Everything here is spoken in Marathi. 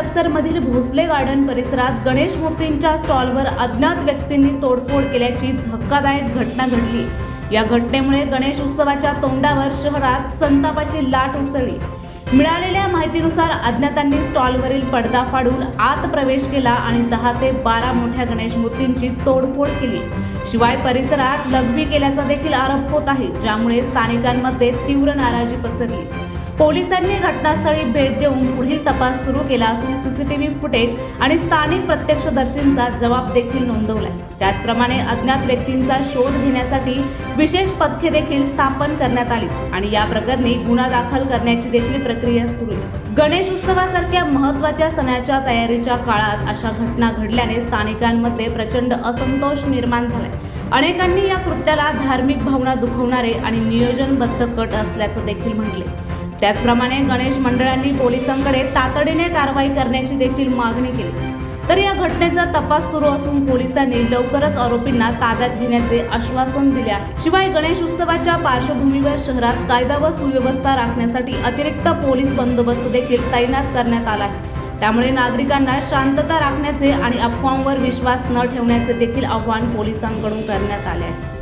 हडपसरमधील भोसले गार्डन परिसरात गणेश मूर्तींच्या स्टॉलवर अज्ञात व्यक्तींनी तोडफोड केल्याची धक्कादायक घटना घडली. या घटनेमुळे गणेश उत्सवाच्या तोंडावर शहरात संतापाची लाट उसळली. मिळालेल्या माहितीनुसार अज्ञातांनी स्टॉलवरील पडदा फाडून आत प्रवेश केला आणि दहा ते बारा मोठ्या गणेश मूर्तींची तोडफोड केली. शिवाय परिसरात लघवी केल्याचा देखील आरोप होत आहे ज्यामुळे स्थानिकांमध्ये तीव्र नाराजी पसरली. पोलिसांनी घटनास्थळी भेट देऊन पुढील तपास सुरू केला असून सीसीटीव्ही फुटेज आणि स्थानिक प्रत्यक्षदर्शींचा जबाब देखील नोंदवलाय. त्याचप्रमाणे अज्ञात व्यक्तींचा शोध घेण्यासाठी विशेष पथके देखील स्थापन करण्यात आली आणि या प्रकरणी गुन्हा दाखल करण्याची देखील प्रक्रिया सुरू आहे. गणेश उत्सवासारख्या महत्त्वाच्या सणाच्या तयारीच्या काळात अशा घटना घडल्याने स्थानिकांमध्ये प्रचंड असंतोष निर्माण झालाय. अनेकांनी या कृत्याला धार्मिक भावना दुखवणारे आणि नियोजनबद्ध कट असल्याचं देखील म्हटले त्याचप्रमाणे गणेश मंडळांनी पोलिसांकडे तातडीने कारवाई करण्याची देखील मागणी केली. तर या घटनेचा तपास सुरू असून पोलिसांनी लवकरच आरोपींना ताब्यात घेण्याचे आश्वासन दिले आहे. शिवाय गणेश उत्सवाच्या पार्श्वभूमीवर शहरात कायदा व सुव्यवस्था राखण्यासाठी अतिरिक्त पोलीस बंदोबस्त देखील तैनात करण्यात आला आहे. त्यामुळे नागरिकांना शांतता राखण्याचे आणि अफवांवर विश्वास न ठेवण्याचे देखील आवाहन पोलिसांकडून करण्यात आले आहे.